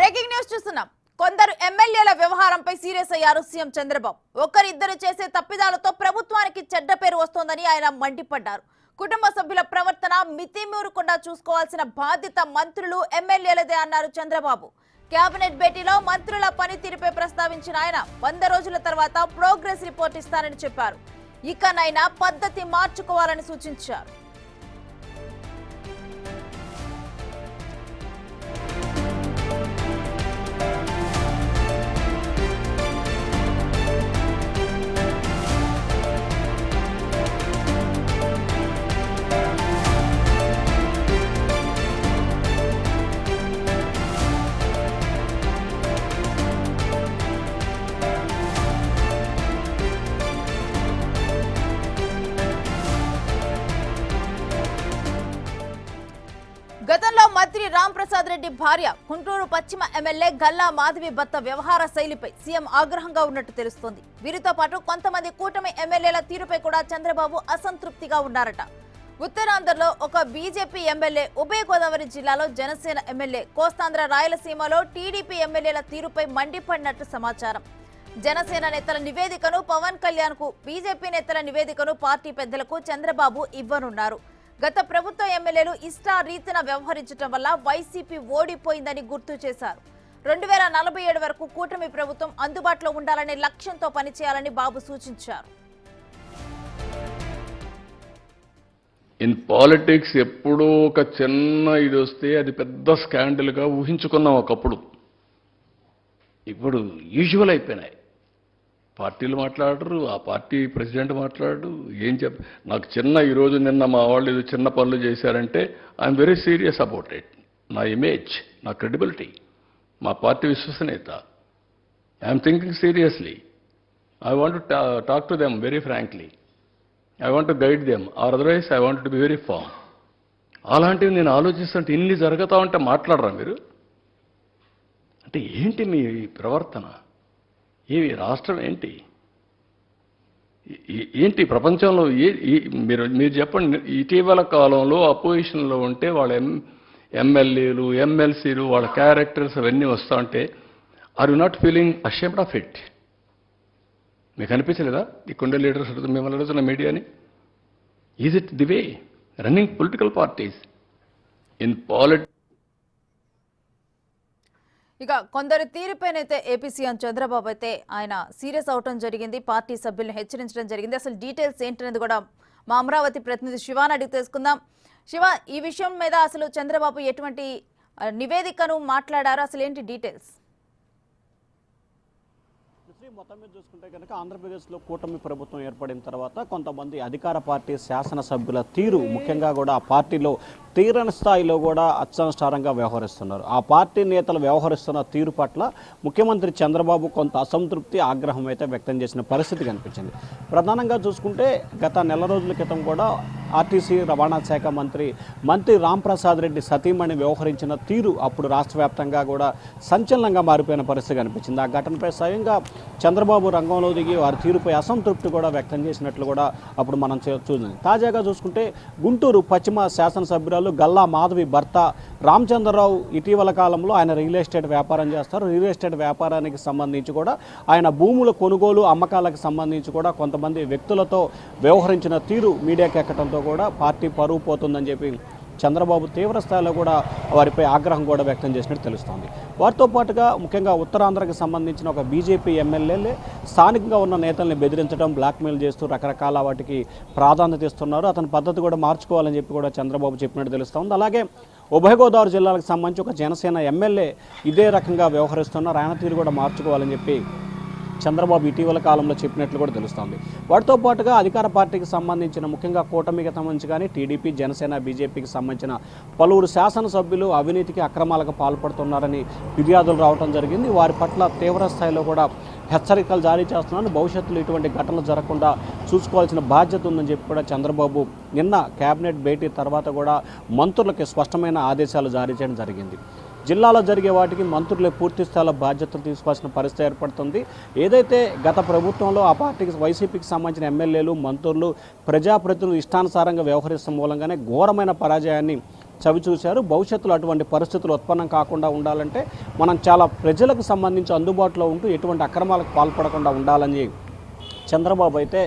Breaking news చూస్తున్నాం. కొందరు ఎమ్మెల్యేల వ్యవహారంపై సీరియస్ అయ్యారు సీఎం చంద్రబాబు. ఒకరిద్దరు చేసే తప్పిదాలతో ప్రభుత్వానికి చెడ్డ పేరు వస్తోందని ఆయన మండిపడ్డారు. కుటుంబ సభ్యుల ప్రవర్తన మితిమీరకుండా చూసుకోవాల్సిన బాధ్యత మంత్రులు ఎమ్మెల్యేలదే అన్నారు చంద్రబాబు. కేబినెట్ భేటీలో మంత్రుల పనితీరుపై ప్రస్తావించిన ఆయన వంద రోజుల తర్వాత ప్రోగ్రెస్ రిపోర్ట్ ఇస్తానని చెప్పారు. ఇకనైనా పద్ధతి మార్చుకోవాలని సూచించారు. రాంప్రసాద్ రామ్ ప్రసాద్ రెడ్డి భార్య గుంటూరు పశ్చిమ ఎమ్మెల్యే గల్లా మాధవి భర్త వ్యవహార శైలిపై సీఎం ఆగ్రహంగా ఉన్నట్టు తెలుస్తోంది. వీరితో పాటు కొంతమంది కూటమి ఎమ్మెల్యేల తీరుపై కూడా చంద్రబాబు అసంతృప్తిగా ఉన్నారట. ఉత్తరాంధ్రలో ఒక బీజేపీ ఎమ్మెల్యే ఉభయ గోదావరి జిల్లాలో జనసేన ఎమ్మెల్యే కోస్తాంధ్ర రాయలసీమలో టీడీపీ ఎమ్మెల్యేల తీరుపై మండిపడినట్టు సమాచారం. జనసేన నేతల నివేదికను పవన్ కళ్యాణ్కు బీజేపీ నేతల నివేదికను పార్టీ పెద్దలకు చంద్రబాబు ఇవ్వనున్నారు. గత ప్రభుత్వ ఎమ్మెల్యేలు ఇష్టారీతిన వ్యవహరించడం వల్ల వైసీపీ ఓడిపోయిందని గుర్తు చేశారు. రెండు వేల నలభై ఏడు వరకు కూటమి ప్రభుత్వం అందుబాటులో ఉండాలనే లక్ష్యంతో పనిచేయాలని బాబు సూచించారు. ఇన్ పాలిటిక్స్ ఎప్పుడో ఒక చిన్న ఇది వస్తే అది పెద్ద స్కాండల్గా ఊహించుకున్నాం ఒకప్పుడు. ఇప్పుడు యూజువల్ అయిపోయినాయి. పార్టీలు మాట్లాడరు ఆ పార్టీ ప్రెసిడెంట్ మాట్లాడరు ఏం చెప్ నాకు చిన్న ఈరోజు నిన్న మా వాళ్ళు ఏదో చిన్న పనులు చేశారంటే I'm very serious about it నా ఇమేజ్ నా క్రెడిబిలిటీ మా పార్టీ విశ్వసనీయత. I'm thinking seriously I want talk to them very frankly I want guide them or otherwise I want to be very firm అలాంటివి నేను ఆలోచిస్తుంటే ఇన్ని జరుగుతా ఉంటే మాట్లాడరా మీరు? అంటే ఏంటి మీ ప్రవర్తన? ఇవి రాష్ట్రం ఏంటి? ఏంటి ప్రపంచంలో ఏ మీరు మీరు చెప్పండి ఇటీవల కాలంలో అపోజిషన్లో ఉంటే వాళ్ళ ఎం ఎమ్మెల్యేలు ఎమ్మెల్సీలు వాళ్ళ క్యారెక్టర్స్ అవన్నీ వస్తూ ఉంటే are you not feeling ashamed of it మీకు అనిపించలేదా? ఈ కొండ లీడర్స్ మిమ్మల్ని అడుగుతున్న మీడియాని is it the way running political parties in politics ఇక కొందరు తీరుపైనైతే ఏపీ సీఎం చంద్రబాబు అయితే ఆయన సీరియస్ అవటం జరిగింది. పార్టీ సభ్యులను హెచ్చరించడం జరిగింది. అసలు డీటెయిల్స్ ఏంటనేది కూడా మా అమరావతి ప్రతినిధి శివాని అడిగి తెలుసుకుందాం. శివ ఈ విషయం మీద అసలు చంద్రబాబు ఎటువంటి నివేదికను మాట్లాడారు? అసలు ఏంటి డీటెయిల్స్? శ్రీ మొత్తం మీద చూసుకుంటే కనుక ఆంధ్రప్రదేశ్లో కూటమి ప్రభుత్వం ఏర్పడిన తర్వాత కొంతమంది అధికార పార్టీ శాసనసభ్యుల తీరు ముఖ్యంగా కూడా ఆ పార్టీలో తీరని స్థాయిలో కూడా అత్యనుష్ఠారంగా వ్యవహరిస్తున్నారు. ఆ పార్టీ నేతలు వ్యవహరిస్తున్న తీరు పట్ల ముఖ్యమంత్రి చంద్రబాబు కొంత అసంతృప్తి ఆగ్రహం అయితే వ్యక్తం చేసిన పరిస్థితి కనిపించింది. ప్రధానంగా చూసుకుంటే గత నెల రోజుల క్రితం కూడా ఆర్టీసీ రవాణా శాఖ మంత్రి మంత్రి రాంప్రసాద్ రెడ్డి సతీమణి వ్యవహరించిన తీరు అప్పుడు రాష్ట్ర వ్యాప్తంగా కూడా సంచలనంగా మారిపోయిన పరిస్థితి కనిపించింది. ఆ ఘటనపై స్వయంగా చంద్రబాబు రంగంలో దిగి వారి తీరుపై అసంతృప్తి కూడా వ్యక్తం చేసినట్లు కూడా అప్పుడు మనం చూసింది. తాజాగా చూసుకుంటే గుంటూరు పశ్చిమ శాసనసభ్యురాలు గల్లా మాధవి భర్త రామచంద్రరావు ఇటీవల కాలంలో ఆయన రియల్ ఎస్టేట్ వ్యాపారం చేస్తారు. రియల్ ఎస్టేట్ వ్యాపారానికి సంబంధించి కూడా ఆయన భూముల కొనుగోలు అమ్మకాలకు సంబంధించి కూడా కొంతమంది వ్యక్తులతో వ్యవహరించిన తీరు మీడియాకి ఎక్కడంతో కూడా పార్టీ పరువు పోతుందని చెప్పి చంద్రబాబు తీవ్ర స్థాయిలో కూడా వారిపై ఆగ్రహం కూడా వ్యక్తం చేసినట్టు తెలుస్తోంది. వారితో పాటుగా ముఖ్యంగా ఉత్తరాంధ్రకి సంబంధించిన ఒక బీజేపీ ఎమ్మెల్యేలే స్థానికంగా ఉన్న నేతల్ని బెదిరించడం బ్లాక్మెయిల్ చేస్తూ రకరకాల వాటికి ప్రాధాన్యత ఇస్తున్నారు. అతని పద్ధతి కూడా మార్చుకోవాలని చెప్పి కూడా చంద్రబాబు చెప్పినట్టు తెలుస్తోంది. అలాగే ఉభయ గోదావరి జిల్లాలకు సంబంధించి ఒక జనసేన ఎమ్మెల్యే ఇదే రకంగా వ్యవహరిస్తున్నారు. ఆయన తీరు కూడా మార్చుకోవాలని చెప్పి చంద్రబాబు ఇటీవల కాలంలో చెప్పినట్లు కూడా తెలుస్తోంది. వాటితో పాటుగా అధికార పార్టీకి సంబంధించిన ముఖ్యంగా కూటమికి సంబంధించి కానీ టీడీపీ జనసేన బీజేపీకి సంబంధించిన పలువురు శాసనసభ్యులు అవినీతికి అక్రమాలకు పాల్పడుతున్నారని ఫిర్యాదులు రావడం జరిగింది. వారి పట్ల తీవ్ర స్థాయిలో కూడా హెచ్చరికలు జారీ చేస్తున్నాను భవిష్యత్తులో ఇటువంటి ఘటనలు జరగకుండా చూసుకోవాల్సిన బాధ్యత ఉందని చెప్పి కూడా చంద్రబాబు నిన్న కేబినెట్ భేటీ తర్వాత కూడా మంత్రులకి స్పష్టమైన ఆదేశాలు జారీ చేయడం జరిగింది. జిల్లాలో జరిగే వాటికి మంత్రులే పూర్తి స్థాయిలో బాధ్యతలు తీసుకోవాల్సిన పరిస్థితి ఏర్పడుతుంది. ఏదైతే గత ప్రభుత్వంలో ఆ పార్టీకి వైసీపీకి సంబంధించిన ఎమ్మెల్యేలు మంత్రులు ప్రజాప్రతినిధులు ఇష్టానుసారంగా వ్యవహరిస్తున్న మూలంగానే ఘోరమైన పరాజయాన్ని చవి చూశారు భవిష్యత్తులో అటువంటి పరిస్థితులు ఉత్పన్నం కాకుండా ఉండాలంటే మనం చాలా ప్రజలకు సంబంధించి అందుబాటులో ఉంటూ ఎటువంటి అక్రమాలకు పాల్పడకుండా ఉండాలని చంద్రబాబు అయితే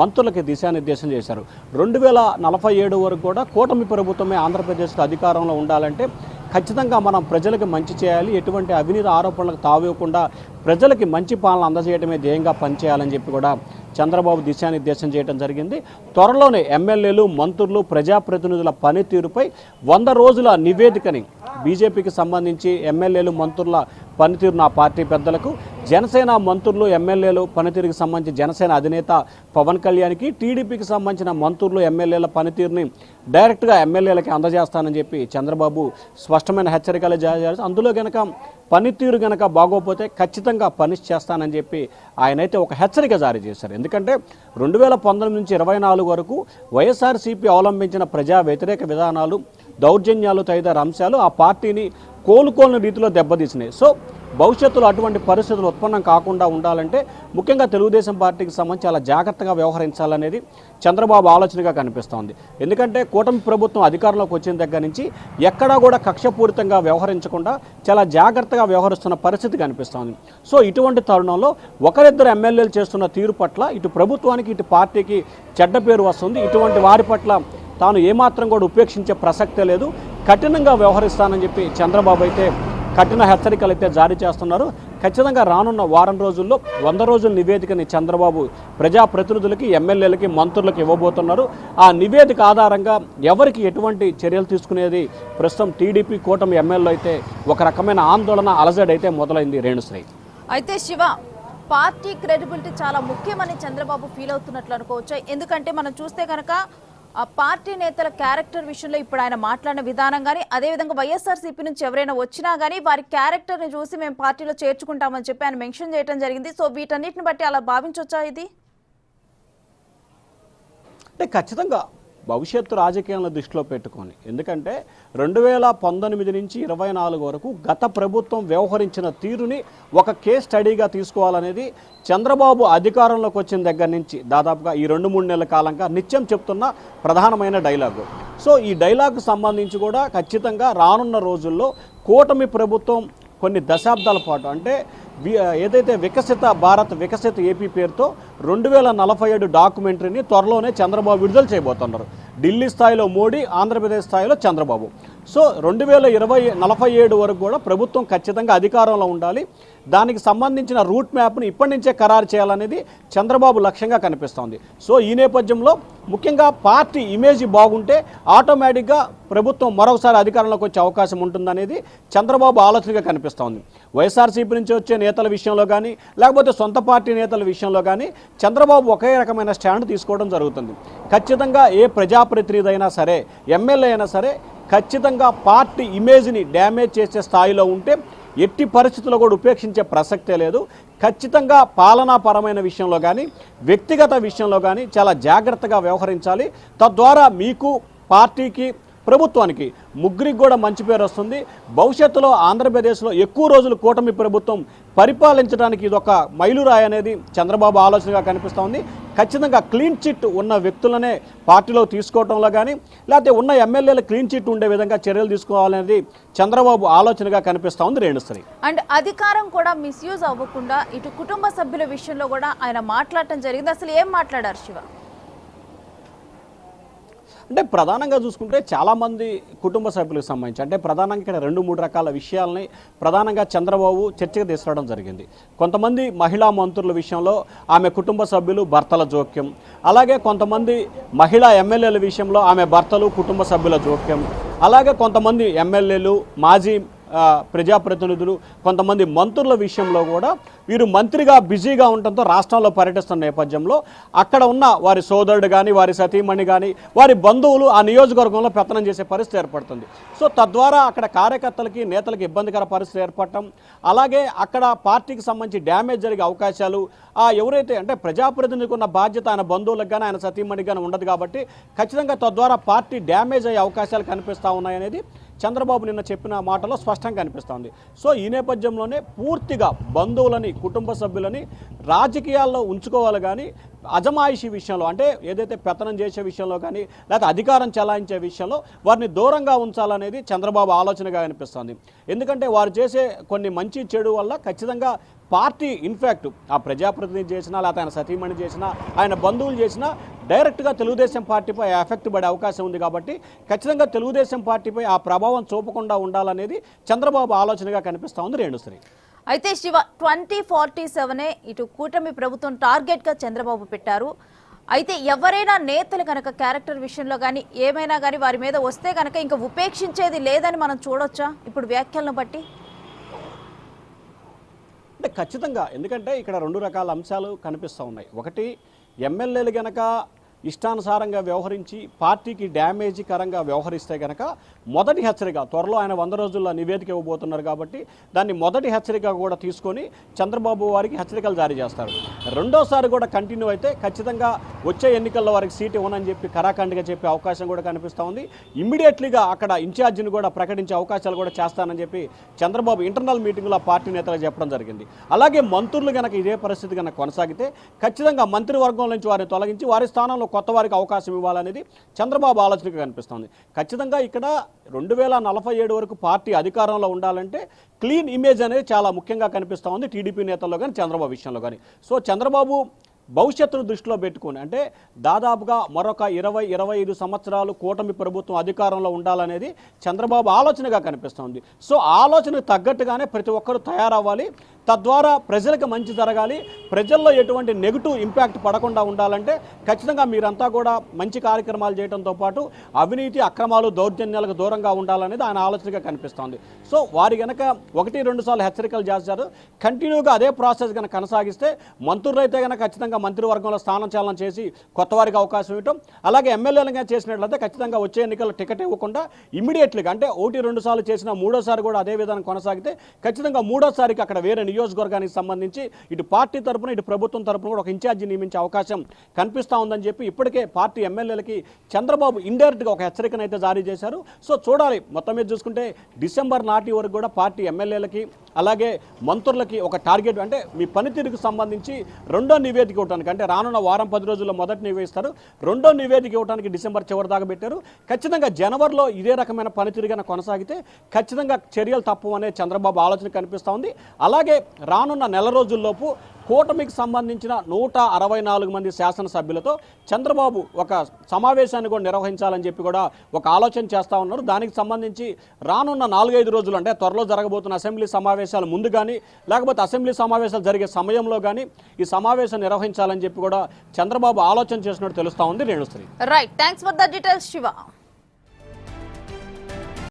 మంత్రులకి దిశానిర్దేశం చేశారు. రెండు వేల నలభై ఏడు వరకు కూడా కూటమి ప్రభుత్వమే ఆంధ్రప్రదేశ్లో అధికారంలో ఉండాలంటే ఖచ్చితంగా మనం ప్రజలకు మంచి చేయాలి. ఎటువంటి అవినీతి ఆరోపణలకు తావివ్వకుండా ప్రజలకి మంచి పాలన అందజేయడమే ధ్యేయంగా పనిచేయాలని చెప్పి కూడా చంద్రబాబు దిశానిర్దేశం చేయడం జరిగింది. త్వరలోనే ఎమ్మెల్యేలు మంత్రులు ప్రజాప్రతినిధుల పనితీరుపై వంద రోజుల నివేదికని బీజేపీకి సంబంధించి ఎమ్మెల్యేలు మంత్రుల పనితీరు నా పార్టీ పెద్దలకు జనసేన మంత్రులు ఎమ్మెల్యేలు పనితీరుకి సంబంధించి జనసేన అధినేత పవన్ కళ్యాణ్కి టీడీపీకి సంబంధించిన మంత్రులు ఎమ్మెల్యేల పనితీరుని డైరెక్ట్గా ఎమ్మెల్యేలకి అందజేస్తానని చెప్పి చంద్రబాబు స్పష్టమైన హెచ్చరికలు జారీ చేసి అందులో గనక పనితీరు గనక బాగోపోతే ఖచ్చితంగా పనిష్ చేస్తానని చెప్పి ఆయనైతే ఒక హెచ్చరిక జారీ చేశారు. ఎందుకంటే రెండు వేల పంతొమ్మిది నుంచి ఇరవై నాలుగు వరకు వైఎస్ఆర్సీపీ అవలంబించిన ప్రజా వ్యతిరేక విధానాలు దౌర్జన్యాలు తదితర అంశాలు ఆ పార్టీని కోలుకోని రీతిలో దెబ్బతీసినాయి. సో భవిష్యత్తులో అటువంటి పరిస్థితులు ఉత్పన్నం కాకుండా ఉండాలంటే ముఖ్యంగా తెలుగుదేశం పార్టీకి సంబంధించి చాలా జాగ్రత్తగా వ్యవహరించాలనేది చంద్రబాబు ఆలోచనగా కనిపిస్తోంది. ఎందుకంటే కూటమి ప్రభుత్వం అధికారంలోకి వచ్చిన దగ్గర నుంచి ఎక్కడా కూడా కక్షపూరితంగా వ్యవహరించకుండా చాలా జాగ్రత్తగా వ్యవహరిస్తున్న పరిస్థితి కనిపిస్తోంది. సో ఇటువంటి తరుణంలో ఒకరిద్దరు ఎమ్మెల్యేలు చేస్తున్న తీరు పట్ల ఇటు ప్రభుత్వానికి ఇటు పార్టీకి చెడ్డ పేరు వస్తుంది. ఇటువంటి వారి పట్ల తాను ఏమాత్రం కూడా ఉపేక్షించే ప్రసక్తే లేదు. కఠినంగా వ్యవహరిస్తానని చెప్పి చంద్రబాబు అయితే కఠిన హెచ్చరికలు అయితే జారీ చేస్తున్నారు. ఖచ్చితంగా రానున్న వారం రోజుల్లో వంద రోజుల నివేదికని చంద్రబాబు ప్రజాప్రతినిధులకి ఎమ్మెల్యేలకి మంత్రులకు ఇవ్వబోతున్నారు. ఆ నివేదిక ఆధారంగా ఎవరికి ఎటువంటి చర్యలు తీసుకునేది? ప్రస్తుతం టీడీపీ కూటమి ఎమ్మెల్యే అయితే ఒక రకమైన ఆందోళన అలజడి అయితే మొదలైంది రేణుశ్రీ. అయితే శివ పార్టీ క్రెడిబిలిటీ చాలా ముఖ్యమని చంద్రబాబు ఫీల్ అవుతున్నట్లు అనుకోవచ్చు? ఎందుకంటే మనం చూస్తే కనుక ఆ పార్టీ నేతల క్యారెక్టర్ విషయంలో ఇప్పుడు ఆయన మాట్లాడిన విధానం కానీ అదేవిధంగా వైఎస్ఆర్సీపీ నుంచి ఎవరైనా వచ్చినా కానీ వారి క్యారెక్టర్ని చూసి మేము పార్టీలో చేర్చుకుంటామని చెప్పి ఆయన మెన్షన్ చేయడం జరిగింది. సో వీటన్నిటిని బట్టి అలా భావించవచ్చా ఇది? అంటే ఖచ్చితంగా భవిష్యత్తు రాజకీయాలను దృష్టిలో పెట్టుకొని. ఎందుకంటే రెండు వేల పంతొమ్మిది నుంచి ఇరవై నాలుగు వరకు గత ప్రభుత్వం వ్యవహరించిన తీరుని ఒక కేస్ స్టడీగా తీసుకోవాలనేది చంద్రబాబు అధికారంలోకి వచ్చిన దగ్గర నుంచి దాదాపుగా ఈ రెండు మూడు నెలల కాలంగా నిత్యం చెప్తున్న ప్రధానమైన డైలాగు. సో ఈ డైలాగ్ సంబంధించి కూడా ఖచ్చితంగా రానున్న రోజుల్లో కూటమి ప్రభుత్వం కొన్ని దశాబ్దాల పాటు అంటే ఏదైతే వికసిత భారత్ వికసిత ఏపీ పేరుతో రెండు వేల నలభై ఏడు డాక్యుమెంటరీని త్వరలోనే చంద్రబాబు విడుదల చేయబోతున్నారు. ఢిల్లీ స్థాయిలో మోడీ ఆంధ్రప్రదేశ్ స్థాయిలో చంద్రబాబు. సో రెండు వేల ఇరవై నలభై ఏడు వరకు కూడా ప్రభుత్వం ఖచ్చితంగా అధికారంలో ఉండాలి. దానికి సంబంధించిన రూట్ మ్యాప్ని ఇప్పటి నుంచే ఖరారు చేయాలనేది చంద్రబాబు లక్ష్యంగా కనిపిస్తోంది. సో ఈ నేపథ్యంలో ముఖ్యంగా పార్టీ ఇమేజ్ బాగుంటే ఆటోమేటిక్గా ప్రభుత్వం మరొకసారి అధికారంలోకి వచ్చే అవకాశం ఉంటుందనేది చంద్రబాబు ఆలోచనగా కనిపిస్తోంది. వైఎస్ఆర్సీపీ నుంచి వచ్చే నేతల విషయంలో కానీ లేకపోతే సొంత పార్టీ నేతల విషయంలో కానీ చంద్రబాబు ఒకే రకమైన స్టాండ్ తీసుకోవడం జరుగుతుంది. ఖచ్చితంగా ఏ ప్రజాప్రతినిధి అయినా సరే ఎమ్మెల్యే అయినా సరే ఖచ్చితంగా పార్టీ ఇమేజ్ని డ్యామేజ్ చేసే స్థాయిలో ఉంటే ఎట్టి పరిస్థితుల్లో కూడా ఉపేక్షించే ప్రసక్తే లేదు. ఖచ్చితంగా పాలనాపరమైన విషయంలో కానీ వ్యక్తిగత విషయంలో కానీ చాలా జాగ్రత్తగా వ్యవహరించాలి. తద్వారా మీకు పార్టీకి ప్రభుత్వానికి ముగ్గురికి కూడా మంచి పేరు వస్తుంది. భవిష్యత్తులో ఆంధ్రప్రదేశ్లో ఎక్కువ రోజులు కూటమి ప్రభుత్వం పరిపాలించడానికి ఇది ఒక మైలురాయి అనేది చంద్రబాబు ఆలోచనగా కనిపిస్తోంది. ఖచ్చితంగా క్లీన్ చిట్ ఉన్న వ్యక్తులనే పార్టీలో తీసుకోవడంలో కానీ లేకపోతే ఉన్న ఎమ్మెల్యేల క్లీన్ చిట్ ఉండే విధంగా చర్యలు తీసుకోవాలనేది చంద్రబాబు ఆలోచనగా కనిపిస్తోంది రేణుశ్రీ. అండ్ అధికారం కూడా మిస్యూజ్ అవ్వకుండా ఇటు కుటుంబ సభ్యుల విషయంలో కూడా ఆయన మాట్లాడటం జరిగింది. అసలు ఏం మాట్లాడారు శివ? అంటే ప్రధానంగా చూసుకుంటే చాలామంది కుటుంబ సభ్యులకు సంబంధించి అంటే ప్రధానంగా ఇక్కడ రెండు మూడు రకాల విషయాలని ప్రధానంగా చంద్రబాబు చర్చకు తీసుకురావడం జరిగింది. కొంతమంది మహిళా మంత్రుల విషయంలో ఆమె కుటుంబ సభ్యులు భర్తల జోక్యం అలాగే కొంతమంది మహిళా ఎమ్మెల్యేల విషయంలో ఆమె భర్తలు కుటుంబ సభ్యుల జోక్యం అలాగే కొంతమంది ఎమ్మెల్యేలు మాజీ ప్రజాప్రతినిధులు కొంతమంది మంత్రుల విషయంలో కూడా వీరు మంత్రిగా బిజీగా ఉండటంతో రాష్ట్రంలో పర్యటిస్తున్న నేపథ్యంలో అక్కడ ఉన్న వారి సోదరుడు కానీ వారి సతీమణి కానీ వారి బంధువులు ఆ నియోజకవర్గంలో పెత్తనం చేసే పరిస్థితి ఏర్పడుతుంది. సో తద్వారా అక్కడ కార్యకర్తలకి నేతలకు ఇబ్బందికర పరిస్థితి ఏర్పడటం అలాగే అక్కడ పార్టీకి సంబంధించి డ్యామేజ్ జరిగే అవకాశాలు ఆ ఎవరైతే అంటే ప్రజాప్రతినిధికి ఉన్న బాధ్యత ఆయన బంధువులకు కానీ ఆయన సతీమణికి కానీ ఉండదు కాబట్టి ఖచ్చితంగా తద్వారా పార్టీ డ్యామేజ్ అయ్యే అవకాశాలు కనిపిస్తూ ఉన్నాయనేది చంద్రబాబు నిన్న చెప్పిన మాటలో స్పష్టంగా కనిపిస్తోంది సో ఈ నేపథ్యంలోనే పూర్తిగా బంధువులని కుటుంబ సభ్యులని రాజకీయాల్లో ఉంచుకోవాలి కానీ అజమాయిషి విషయంలో అంటే ఏదైతే పెత్తనం చేసే విషయంలో కానీ లేకపోతే అధికారం చెలాయించే విషయంలో వారిని దూరంగా ఉంచాలనేది చంద్రబాబు ఆలోచనగా అనిపిస్తుంది. ఎందుకంటే వారు చేసే కొన్ని మంచి చెడు వల్ల ఖచ్చితంగా పార్టీ ఇన్ఫ్యాక్ట్ ఆ ప్రజాప్రతినిధి చేసినా లేకపోతే ఆయన సతీమణి చేసినా ఆయన బంధువులు చేసినా డైరెక్ట్గా తెలుగుదేశం పార్టీపై ఎఫెక్ట్ పడే అవకాశం ఉంది కాబట్టి ఖచ్చితంగా తెలుగుదేశం పార్టీపై ఆ ప్రభావం చూపకుండా ఉండాలనేది చంద్రబాబు ఆలోచనగా కనిపిస్తూ ఉంది రేణుశ్రీ. అయితే శివ ట్వంటీ ఫార్టీ సెవెనే ఇటు కూటమి ప్రభుత్వం టార్గెట్గా చంద్రబాబు పెట్టారు. అయితే ఎవరైనా నేతలు కనుక క్యారెక్టర్ విషయంలో కానీ ఏమైనా కానీ వారి మీద వస్తే కనుక ఇంకా ఉపేక్షించేది లేదని మనం చూడొచ్చా? ఇప్పుడు వ్యాఖ్యలను బట్టి. అంటే ఖచ్చితంగా. ఎందుకంటే ఇక్కడ రెండు రకాల అంశాలు కనిపిస్తూ ఉన్నాయి. ఒకటి ఎమ్మెల్యేలు గనక ఇష్టానుసారంగా వ్యవహరించి పార్టీకి డ్యామేజీకరంగా వ్యవహరిస్తే గనక మొదటి హెచ్చరిక త్వరలో ఆయన వంద రోజుల్లో నివేదిక ఇవ్వబోతున్నారు కాబట్టి దాన్ని మొదటి హెచ్చరిక కూడా తీసుకొని చంద్రబాబు వారికి హెచ్చరికలు జారీ చేస్తారు. రెండోసారి కూడా కంటిన్యూ అయితే ఖచ్చితంగా వచ్చే ఎన్నికల్లో వారికి సీట్ ఇవ్వనని చెప్పి కరాఖండిగా చెప్పే అవకాశం కూడా కనిపిస్తూ ఉంది. ఇమ్మీడియట్లీగా అక్కడ ఇన్ఛార్జిని కూడా ప్రకటించే అవకాశాలు కూడా చేస్తానని చెప్పి చంద్రబాబు ఇంటర్నల్ మీటింగ్లో పార్టీ నేతలు చెప్పడం జరిగింది. అలాగే మంత్రులు గనక ఇదే పరిస్థితి కనుక కొనసాగితే ఖచ్చితంగా మంత్రివర్గం నుంచి వారిని తొలగించి వారి స్థానంలో కొత్త వారికి అవకాశం ఇవ్వాలనేది చంద్రబాబు ఆలోచనగా కనిపిస్తుంది. ఖచ్చితంగా ఇక్కడ రెండు వేల నలభై ఏడు వరకు పార్టీ అధికారంలో ఉండాలంటే క్లీన్ ఇమేజ్ అనేది చాలా ముఖ్యంగా కనిపిస్తూ ఉంది టీడీపీ నేతల్లో కానీ చంద్రబాబు విషయంలో కానీ సో చంద్రబాబు భవిష్యత్తును దృష్టిలో పెట్టుకుని అంటే దాదాపుగా మరొక ఇరవై ఇరవై ఐదు సంవత్సరాలు కూటమి ప్రభుత్వం అధికారంలో ఉండాలనేది చంద్రబాబు ఆలోచనగా కనిపిస్తోంది. సో ఆలోచనకు తగ్గట్టుగానే ప్రతి ఒక్కరూ తయారవ్వాలి. తద్వారా ప్రజలకు మంచి జరగాలి. ప్రజల్లో ఎటువంటి నెగిటివ్ ఇంపాక్ట్ పడకుండా ఉండాలంటే ఖచ్చితంగా మీరంతా కూడా మంచి కార్యక్రమాలు చేయడంతో పాటు అవినీతి అక్రమాలు దౌర్జన్యాలకు దూరంగా ఉండాలనేది ఆయన ఆలోచనగా కనిపిస్తోంది. సో వారి గనక ఒకటి రెండు సార్లు హెచ్చరికలు చేశారు. కంటిన్యూగా అదే ప్రాసెస్ కనుక కొనసాగిస్తే మంత్రులు అయితే కనుక ఖచ్చితంగా మంత్రివర్గంలో స్థానం చాలనం చేసి కొత్త వారికి అవకాశం ఇవ్వటం అలాగే ఎమ్మెల్యేలుగా చేసినట్లయితే ఖచ్చితంగా వచ్చే ఎన్నికల్లో టికెట్ ఇవ్వకుండా ఇమీడియట్లీగా అంటే ఒకటి రెండు సార్లు చేసిన మూడోసారి కూడా అదే విధానం కొనసాగితే ఖచ్చితంగా మూడోసారికి అక్కడ వేరే నియోజకవర్గానికి సంబంధించి ఇటు పార్టీ తరపున ఇటు ప్రభుత్వం తరపున కూడా ఒక ఇన్ఛార్జి నియమించే అవకాశం కనిపిస్తూ ఉందని చెప్పి ఇప్పటికే పార్టీ ఎమ్మెల్యేలకి చంద్రబాబు ఇండైరెక్ట్గా ఒక హెచ్చరికను అయితే జారీ చేశారు. సో చూడాలి. మొత్తం మీద చూసుకుంటే డిసెంబర్ నాటి వరకు కూడా పార్టీ ఎమ్మెల్యేలకి అలాగే మంత్రులకి ఒక టార్గెట్ అంటే మీ పనితీరుకు సంబంధించి రెండో నివేదిక ఇవ్వడానికి అంటే రానున్న వారం పది రోజుల్లో మొదటి నివేదిస్తారు రెండో నివేదిక ఇవ్వడానికి డిసెంబర్ చివరి దాకా పెట్టారు. ఖచ్చితంగా జనవరిలో ఇదే రకమైన పనితీరు కనుక కొనసాగితే ఖచ్చితంగా చర్యలు తప్పు అనే చంద్రబాబు ఆలోచన కనిపిస్తూ ఉంది. అలాగే రానున్న నెల రోజుల్లోపు కూటమికి సంబంధించిన నూట అరవై నాలుగు మంది శాసనసభ్యులతో చంద్రబాబు ఒక సమావేశాన్ని కూడా నిర్వహించాలని చెప్పి కూడా ఒక ఆలోచన చేస్తూ ఉన్నారు. దానికి సంబంధించి రానున్న నాలుగైదు రోజులు అంటే త్వరలో జరగబోతున్న అసెంబ్లీ సమావేశాలు ముందు కానీ లేకపోతే అసెంబ్లీ సమావేశాలు జరిగే సమయంలో కానీ ఈ సమావేశం నిర్వహించాలని చెప్పి కూడా చంద్రబాబు ఆలోచన చేసినట్టు తెలుస్తూ ఉంది. Renushri. Right thanks for the details Shiva